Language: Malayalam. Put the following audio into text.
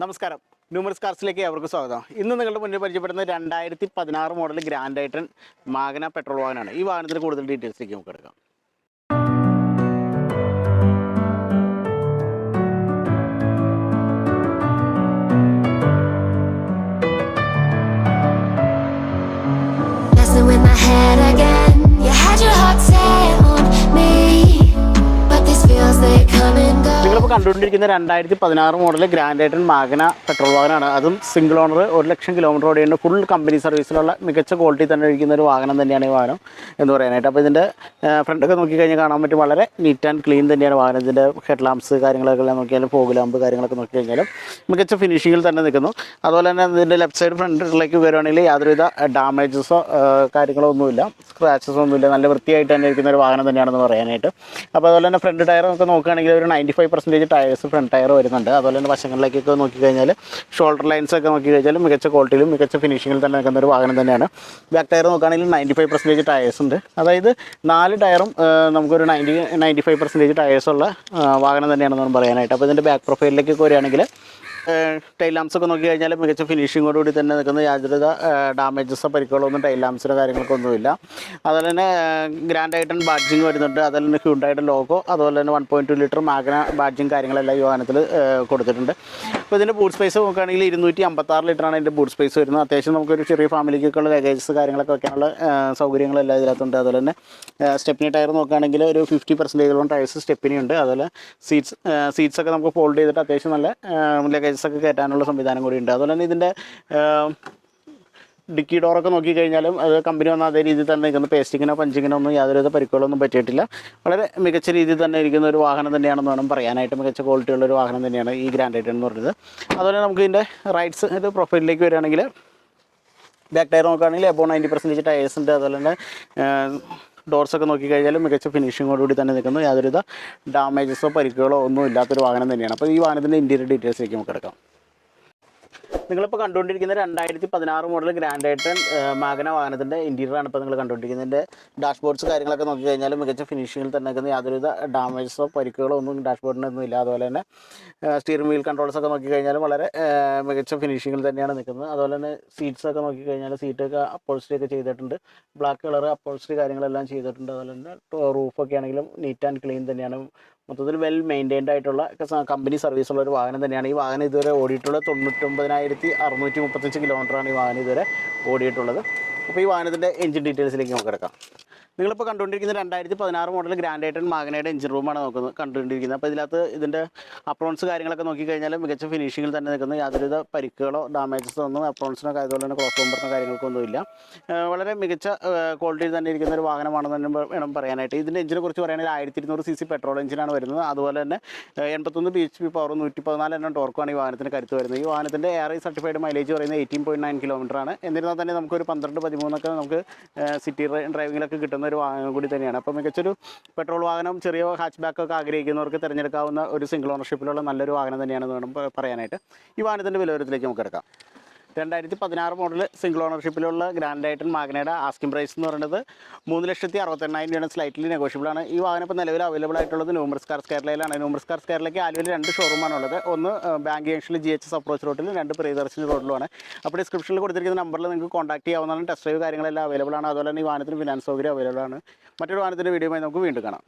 നമസ്കാരം. ന്യൂമറസ് കാർസിലേക്ക് അവർക്ക് സ്വാഗതം. ഇന്ന് നിങ്ങളുടെ മുന്നിൽ പരിചയപ്പെടുന്ന രണ്ടായിരത്തി പതിനാറ് model grand i ten magna petrol വാഹനമാണ്. ഈ വാഹനത്തിന് കൂടുതൽ ഡീറ്റെയിൽസിലേക്ക് നമുക്ക് എടുക്കാം my head again. കണ്ടുകൊണ്ടിരിക്കുന്ന രണ്ടായിരത്തി പതിനാറ് model grand i ten magna petrol വാഹനമാണ്. അതും സിംഗിൾ ഓണർ ഒരു ലക്ഷം കിലോമീറ്റർ ഓടിയുണ്ട്. ഫുൾ കമ്പനി സർവീസിലുള്ള മികച്ച ക്വാളിറ്റി തന്നെ ഇരിക്കുന്ന ഒരു വാഹനം തന്നെയാണ് ഈ വാഹനം എന്ന് പറയാനായിട്ട്. അപ്പോൾ ഇതിന്റെ ഫ്രണ്ടൊക്കെ നോക്കിക്കഴിഞ്ഞാൽ കാണാൻ പറ്റും. വളരെ നീറ്റ് ആൻഡ് ക്ലീൻ തന്നെയാണ് വാഹനം. ഇതിന്റെ ഹെഡ് ലാംപ്സ് കാര്യങ്ങളൊക്കെ നോക്കിയാലും ഫോഗ് ലാമ്പ് കാര്യങ്ങളൊക്കെ നോക്കിക്കഴിഞ്ഞാലും മികച്ച ഫിനിഷിങ്ങിൽ തന്നെ നിൽക്കുന്നു. അതുപോലെ തന്നെ ഇതിന്റെ ലെഫ്റ്റ് സൈഡ് ഫ്രണ്ടിലേക്ക് വരുവാണെങ്കിൽ യാതൊരുവിധ ഡാമേജസോ കാര്യങ്ങളോ ഒന്നുമില്ല സ്ക്രാച്ചസോ ഒന്നുമില്ല. നല്ല വൃത്തിയായിട്ട് തന്നെ ഇരിക്കുന്ന ഒരു വാഹനം തന്നെയാണെന്ന് പറയാനായിട്ട്. അപ്പോൾ അതുപോലെ തന്നെ ഫ്രണ്ട് ടയർ നമുക്ക് നോക്കുകയാണെങ്കിൽ ഒരു ninety five percentage tyres front tyre വരുന്നുണ്ട്. അതുപോലെ തന്നെ വശങ്ങളിലേക്കൊക്കെ നോക്കിക്കഴിഞ്ഞാൽ ഷോൾഡർ ലൈൻസ് ഒക്കെ നോക്കി കഴിഞ്ഞാൽ മികച്ച ക്വാളിറ്റിയിലും മികച്ച ഫിനിഷിങ്ങിൽ തന്നെ നിൽക്കുന്ന ഒരു വാഹനം തന്നെയാണ്. ബാക്ക് ടയർ നോക്കുകയാണെങ്കിൽ നയന്റി ഫൈവ് പെർസെന്റേജ് ടയേഴ്സ് ഉണ്ട്. അതായത് നാല് ടയറും നമുക്കൊരു ninety ninety five percentage tyres ഉള്ള വാഹനം തന്നെയാണെന്ന് പറയാനായിട്ട്. അപ്പോൾ ഇതിന്റെ ബാക്ക് പ്രൊഫൈലിലേക്ക് വരികയാണെങ്കിൽ ടൈൽ ലാംസ് ഒക്കെ നോക്കി കഴിഞ്ഞാൽ മികച്ച ഫിനിഷിങ്ങോട് കൂടി തന്നെ നിൽക്കുന്ന യാതൊരുവിധ ഡാമേജസോ പരിക്കുകളോ ഒന്നും ടൈൽ ലാംസിനോ കാര്യങ്ങൾക്കൊന്നുമില്ല അതുപോലെ തന്നെ ഗ്രാൻഡ് ഐറ്റൺ ബാഡ്ജിങ് വരുന്നുണ്ട്. അതുപോലെ തന്നെ ഹ്യൂണ്ടായിട്ട് ലോഗോ അതുപോലെ തന്നെ one point two litre magna badging കാര്യങ്ങളെല്ലാം ഈ വാഹനത്തിൽ കൊടുത്തിട്ടുണ്ട്. അപ്പോൾ ഇതിന്റെ ബൂട്ട് സ്പേസ് നോക്കുകയാണെങ്കിൽ ഇരുന്നൂറ്റി അമ്പത്താറ് ലിറ്ററാണ് ഇതിന്റെ ബൂട്ട് സ്പേസ് വരുന്നത്. അത്യാവശ്യം നമുക്കൊരു ചെറിയ ഫാമിലിക്കൊക്കെയുള്ള ലഗേജസ് കാര്യങ്ങളൊക്കെ വെക്കാനുള്ള സൗകര്യങ്ങളെല്ലാം ഇതിനകത്തുണ്ട്. അതുപോലെ തന്നെ സ്റ്റെപ്പിനി ടയർ നോക്കുകയാണെങ്കിൽ ഒരു ഫിഫ്റ്റി പെർസെന്റേജോളം ടയർസ് സ്റ്റെപ്പിനി ഉണ്ട്. അതുപോലെ സീറ്റ്സ് സീറ്റ്സ് ഒക്കെ നമുക്ക് ഫോൾഡ് ചെയ്തിട്ട് അത്യാവശ്യം നല്ല ലഗേജസ് ഒക്കെ കയറ്റാനുള്ള സംവിധാനം കൂടി ഉണ്ട്. അതുപോലെ തന്നെ ഇതിന്റെ ഡിക്കി ഡോറൊക്കെ നോക്കിക്കഴിഞ്ഞാലും അത് കമ്പനി വന്ന അതേ രീതിയിൽ തന്നെ ഇരിക്കുന്ന. പേസ്റ്റിങ്ങിനോ പഞ്ചിങ്ങിനോ ഒന്നും യാതൊരുവിധ പരിക്കുകളൊന്നും പറ്റിയിട്ടില്ല. വളരെ മികച്ച രീതിയിൽ തന്നെ ഇരിക്കുന്ന ഒരു വാഹനം തന്നെയാണെന്ന് വേണം പറയാനായിട്ട് മികച്ച ക്വാളിറ്റിയുള്ള ഒരു വാഹനം തന്നെയാണ് ഈ ഗ്രാൻഡ് ഐറ്റൻ എന്ന് പറഞ്ഞത് അതുപോലെ നമുക്ക് ഇതിന്റെ റൈറ്റ്സ് ഇത് പ്രൊഫൈലിലേക്ക് വരികയാണെങ്കിൽ ബാക്ക് ടയർ നോക്കുകയാണെങ്കിൽ എബോ നയന്റി പെർസെന്റേജ് ടയേഴ്സിന്റെ അതുപോലെ തന്നെ ഡോർസ് ഒക്കെ നോക്കിക്കഴിഞ്ഞാൽ മികച്ച ഫിനിഷിങ്ങോടുകൂടി തന്നെ നിൽക്കുന്നു. യാതൊരുവിധ ഡാമേജസോ പരിക്കുകളോ ഒന്നും ഇല്ലാത്തൊരു വാഹനം തന്നെയാണ്. അപ്പോൾ ഈ വാഹനത്തിന്റെ ഇന്റീരിയർ ഡീറ്റെയിൽസിലേക്ക് നമുക്ക് എടുക്കാം. നിങ്ങളിപ്പോൾ കണ്ടുകൊണ്ടിരിക്കുന്ന രണ്ടായിരത്തി പതിനാറ് മോഡൽ ഗ്രാൻഡ് ഐറ്റൻ മാഗന വാഹനത്തിന്റെ ഇന്റീരിയറാണ് ഇപ്പോൾ നിങ്ങൾ കണ്ടുകൊണ്ടിരിക്കുന്നതിന്റെ ഡാഷ്ബോർഡ്സ് കാര്യങ്ങളൊക്കെ നോക്കി കഴിഞ്ഞാൽ മികച്ച ഫിനിഷിങ്ങിൽ തന്നെ യാതൊരുവിധ ഡാമേജസോ പരിക്കുകളോ ഒന്നും ഡാഷ്ബോർഡിനൊന്നും ഇല്ല അതുപോലെ തന്നെ സ്റ്റിയറിംഗ് വീൽ കൺട്രോൾസ് ഒക്കെ നോക്കി കഴിഞ്ഞാൽ വളരെ മികച്ച ഫിനിഷിങ്ങിൽ തന്നെയാണ് നിൽക്കുന്നത്. അതുപോലെ തന്നെ സീറ്റ്സൊക്കെ നോക്കി കഴിഞ്ഞാൽ സീറ്റൊക്കെ അപ്പോൾസ്റ്റി ഒക്കെ ചെയ്തിട്ടുണ്ട്. ബ്ലാക്ക് കളർ അപ്പോൾസ്റ്റി കാര്യങ്ങളെല്ലാം ചെയ്തിട്ടുണ്ട്. അതുപോലെ തന്നെ റൂഫൊക്കെ ആണെങ്കിലും നീറ്റ് ആൻഡ് ക്ലീൻ തന്നെയാണ് മൊത്തത്തിൽ വെൽ മെയിന്റൈൻഡ് ആയിട്ടുള്ള കമ്പനി സർവീസ് ഉള്ള ഒരു വാഹനം തന്നെയാണ്. ഈ വാഹനം ഇതുവരെ ഓടിയിട്ടുള്ള തൊണ്ണൂറ്റൊമ്പതിനായിരത്തി അറുന്നൂറ്റി മുപ്പത്തഞ്ച് കിലോമീറ്ററാണ് ഈ വാഹനം ഇതുവരെ ഓടിയിട്ടുള്ളത്. അപ്പോൾ ഈ വാഹനത്തിന്റെ എഞ്ചിൻ ഡീറ്റെയിൽസിലേക്ക് നമുക്ക് കിടക്കാം. നിങ്ങളിപ്പോൾ കണ്ടുകൊണ്ടിരിക്കുന്ന രണ്ടായിരത്തി പതിനാറ് മോഡൽ ഗ്രാൻഡ് ഐറ്റൺ മാഗനയുടെ എഞ്ചിൻ റൂമാണ് നോക്കുന്നത് കണ്ടുകൊണ്ടിരിക്കുന്നത്. അപ്പോൾ ഇതിനകത്ത് ഇതിന്റെ അപ്രോൺസ് കാര്യങ്ങളൊക്കെ നോക്കിക്കഴിഞ്ഞാൽ മികച്ച ഫിനിഷിങ്ങിൽ തന്നെ നിൽക്കുന്ന യാതൊരുവിധ പരിക്കുകളോ ഡാമേജസോ ഒന്നും അപ്രോൺസിനോ അതുപോലെ തന്നെ ക്രോസ് കോമ്പറിനോ കാര്യങ്ങൾക്കൊന്നുമില്ല ഇല്ല. വളരെ മികച്ച ക്വാളിറ്റിയിൽ തന്നെ ഇരിക്കുന്ന ഒരു വാഹനമാണെന്ന് തന്നെ വേണം പറയാനായിട്ട്. ഇതിന്റെ എഞ്ചിനെ കുറിച്ച് പറയുകയാണെങ്കിൽ ആയിരത്തി ഇരുന്നൂറ് സി സി പെട്രോൾ എഞ്ചിനാണ് വരുന്നത്. അതുപോലെ തന്നെ എൺപത്തൊന്ന് ബി എച്ച് പി പവർ നൂറ്റി പതിനാല് എണ്ണം ടോർക്കുമാണ് ഈ വാഹനത്തിന് കരുത്ത് വരുന്നത്. ഈ വാഹനത്തിന്റെ എയർ സർട്ടിഫൈഡ് മൈലേജ് പറയുന്നത് എയ്റ്റീൻ പോയിന്റ് നയൻ കിലോമീറ്റർ ആണ്. എന്നിരുന്നാൽ തന്നെ നമുക്കൊരു പന്ത്രണ്ട് പതിമൂന്നൊക്കെ നമുക്ക് സിറ്റി ഡ്രൈവിങ്ങിലൊക്കെ കിട്ടുന്ന ഒരു വാഹനം കൂടി തന്നെയാണ്. അപ്പോൾ മികച്ചൊരു പെട്രോൾ വാഹനം ചെറിയ ഹാച്ച് ബാക്ക് ഒക്കെ ആഗ്രഹിക്കുന്നവർക്ക് തിരഞ്ഞെടുക്കാവുന്ന ഒരു സിംഗിൾ ഓണർഷിപ്പിലുള്ള നല്ലൊരു വാഹനം തന്നെയാണെന്ന് വേണം പറയാനായിട്ട്. ഈ വാഹനത്തിന്റെ വിലവരത്തിലേക്ക് നമുക്ക് എടുക്കാം രണ്ടായിരത്തി പതിനാറ് മോഡൽ സിംഗിൾ ഓണർഷിപ്പിലുള്ള ഗ്രാൻഡ് ആയിട്ടും മാഗ്നയുടെ ആസ്കിംഗ് പ്രൈസ് എന്ന് പറയുന്നത് മൂന്ന് ലക്ഷത്തി അറുപത്തെണ്ണായിരം രൂപയാണ്. സ്ലൈറ്റ്ലി നെഗോഷ്യബിൾ ആണ്. ഈ വാഹനം ഇപ്പോൾ നിലവിൽ അവൈലബിൾ ആയിട്ടുള്ളത് ന്യൂമർസ് കാർസ് കേരളയിലാണ് ന്യൂമർസ് കാർസ് കേരളയ്ക്ക് ആലുവയിൽ രണ്ട് ഷോറൂമാണ് ഉള്ളത്. ഒന്ന് ബാങ്ക് ജംഗ്ഷനിൽ ജി എച്ച് എസ് അപ്രോച്ച് റോഡിലും രണ്ട് പ്രിയദർശിനി റോഡിലുമാണ് അപ്പോൾ ഡിസ്ക്രിപ്ഷനിൽ കൊടുത്തിരിക്കുന്ന നമ്പറിൽ നിങ്ങൾക്ക് കോൺടാക്ട് ചെയ്യാവുന്നതാണ്. ടെസ്റ്റ് ഡ്രൈവ് കാര്യങ്ങളെല്ലാം അവൈലബിൾ ആണ്. അതുപോലെ തന്നെ ഈ വാഹനത്തിന് ഫിനാൻസ് സൗകര്യം അവൈലബിൾ ആണ്. മറ്റൊരു വാഹനത്തിന്റെ വീഡിയോയുമായി നമുക്ക് വീണ്ടും കാണാം.